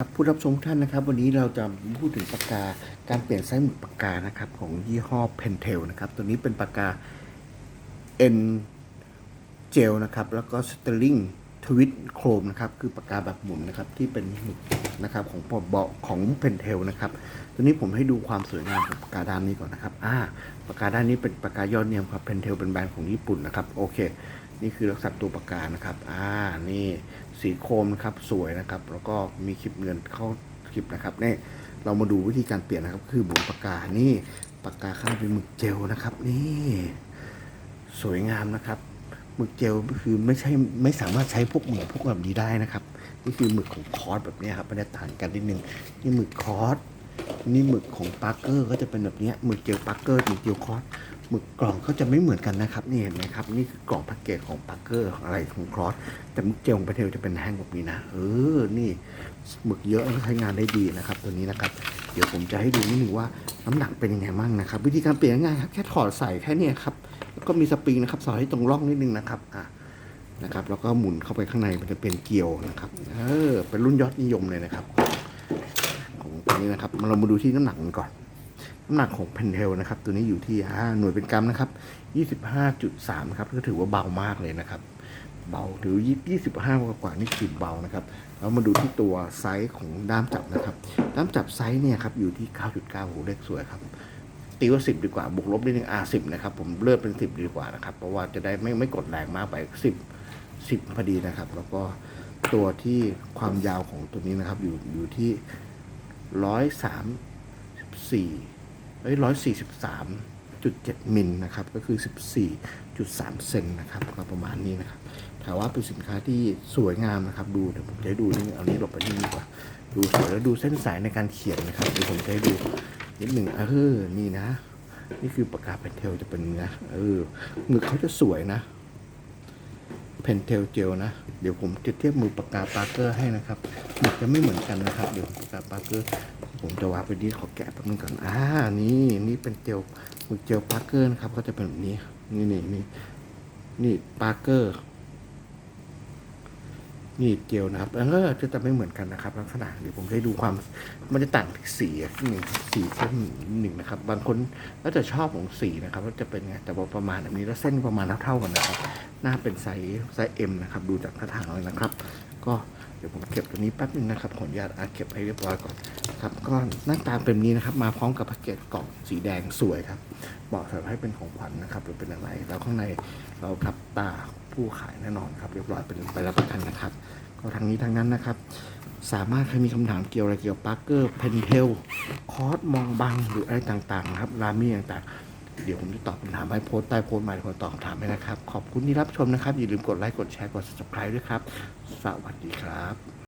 ครับผู้รับชมทุกท่านนะครับ วันนี้เราจะพูดถึงปากกาการเปลี่ยนไซส์หมึกปากกานะครับของยี่ห้อ Pentel นะครับตัวนี้เป็นปากกา N Gel นะครับแล้วก็ Sterling Twist Chrome นะครับคือปากกาแบบหมุนนะครับที่เป็นหมึกนะครับของปอบาของ Pentel นะครับตัวนี้ผมให้ดูความสวยงามของปากกาด้านนี้ก่อนนะครับอ่าปากกาด้านนี้เป็นปากกายอดเยี่ยมครับ Pentel เป็นแบรนด์ของญี่ปุ่นนะครับโอเค นี่คือลักษณะตัวปากกานะครับอ่านี่สีโครมนะครับสวยนะครับ แล้วก็มีคลิปเงินเข้าคลิปนะครับนี่เรามาดูวิธีการเปลี่ยนนะครับ คือบุนปากกานี่ปากกาข้างเป็นหมึกเจลนะครับ นี่ สวยงามนะครับ หมึกเจลคือไม่ใช่ไม่สามารถใช้พวกหมึกพวกแบบนี้ได้นะครับ นี่คือหมึกของคอร์สแบบนี้ครับมันจะต่างกันนิดนึงนี่หมึกคอร์สนี่หมึกของปาร์เกอร์ก็จะเป็นแบบนี้หมึกเจลปาร์เกอร์หมึกเจลคอร์สหมึกกล่องก็จะไม่เหมือนกันนะครับนี่เห็นไหมครับนี่คือกล่องแพ็กเกจของปาร์เกอร์ของอะไรของคอร์สแต่หมึกเจลของปาเทลจะเป็นแห้งแบบนี้นะเออนี่หมึกเยอะใช้งานได้ดีนะครับ ตัวนี้นะครับ เดี๋ยวผมจะให้ดูนิดนึงว่าน้ำหนักเป็นยังไงบ้างนะครับ วิธีการเปลี่ยนง่ายครับแค่ถอดใส่แค่นี้ครับ ก็มีสปริงนะครับ สอดให้ตรงร่องนิดนึงนะครับอะนะครับ แล้วก็หมุนเข้าไปข้างในมันจะเป็นเกลียวนะครับ เออ เป็นรุ่นยอดนิยมเลยนะครับ ของตัวนี้นะครับ มาเรามาดูที่น้ำหนักกันก่อน น้ำหนักของเพนเทลนะครับ ตัวนี้อยู่ที่อ่าหน่วยเป็นกรัมนะครับ25.3ครับก็ถือว่าเบามากเลยนะครับ เบาถือ25กว่ากว่านี่คือเบานะครับแล้วมาดูที่ตัวไซส์ของด้ามจับนะครับ ด้ามจับไซส์เนี่ยครับอยู่ที่9.9โหเลขสวยครับ ตีว่าสิบดีกว่าบวกลบนิดนึงอ่าสิบนะครับผมเลือกเป็นสิบดีกว่านะครับ เพราะว่าจะได้ไม่ไม่กดแรงมากไปสิบสิบพอดีนะครับ แล้วก็ตัวที่ความยาวของตัวนี้นะครับอยู่อยู่ที่ร้อยสามสี่เอ้ยร้อยสี่สิบสามจุดเจ็ดมิลนะครับ ก็คือสิบสี่จุดสามเซนนะครับก็ประมาณนี้นะครับถามว่าเป็นสินค้าที่สวยงามนะครับ ดูเดี๋ยวผมจะดูนี่เอานี้หลบไปนี่ดีกว่า ดูสวยแล้วดูเส้นสายในการเขียนนะครับเดี๋ยวผมจะให้ดู นิดหนึ่งเออนี่นะ นี่คือปากกาเพนเทลจะเป็นนะเออมึกเขาจะสวยนะเพนเทลเจลนะ เดี๋ยวผมจะเทียบมือปากกาปาร์เกอร์ให้นะครับมึกจะไม่เหมือนกันนะครับ เดี๋ยวปากกาปาร์เกอร์ผมจะวางไปดีขอแกะแป๊บนึงก่อนอ่านี่นี่เป็นเจลมึกเจลปาร์เกอร์นะครับก็จะเป็นแบบนี้ นี่นี่นี่นี่ปาร์เกอร์ นี่เจลนะครับเออจะจะไม่เหมือนกันนะครับ ลักษณะเดี๋ยวผมจะดูความมันจะต่างที่สีหนึ่งสีเส้นหนึ่งนะครับ บางคนก็จะชอบของสีนะครับว่าจะเป็นไงแต่ว่าประมาณแบบนี้แล้วเส้นประมาณเท่าๆกันนะครับหน้าเป็นไซส์ไซส์เอ็มนะครับ ดูจากท่าทางเลยนะครับ ก็เดี๋ยวผมเก็บตัวนี้แป๊บนึงนะครับขออนุญาตอาเก็บให้เรียบร้อยก่อนครับก็หน้าตาเป็นแบบนี้นะครับ มาพร้อมกับแพ็กเกจกล่องสีแดงสวยครับเหมาะสำหรับให้เป็นของขวัญนะครับหรือเป็นอะไรแล้วข้างในเราทับตา ผู้ขายแน่นอนครับเรียบร้อยเป็นไปรับประกันนะครับ ก็ทางนี้ทางนั้นนะครับ สามารถใครมีคำถามเกี่ยวอะไรเกี่ยวกับปาร์เกอร์เพนเทลคอร์สมองบังหรืออะไรต่างๆครับรามี่ต่างๆเดี๋ยวผมจะตอบคำถามให้โพสต์ใต้โพสต์มาเดี๋ยวผมตอบคำถามให้นะครับ ขอบคุณที่รับชมนะครับ อย่าลืมกดไลค์ กดแชร์ กด subscribe ด้วยครับ สวัสดีครับ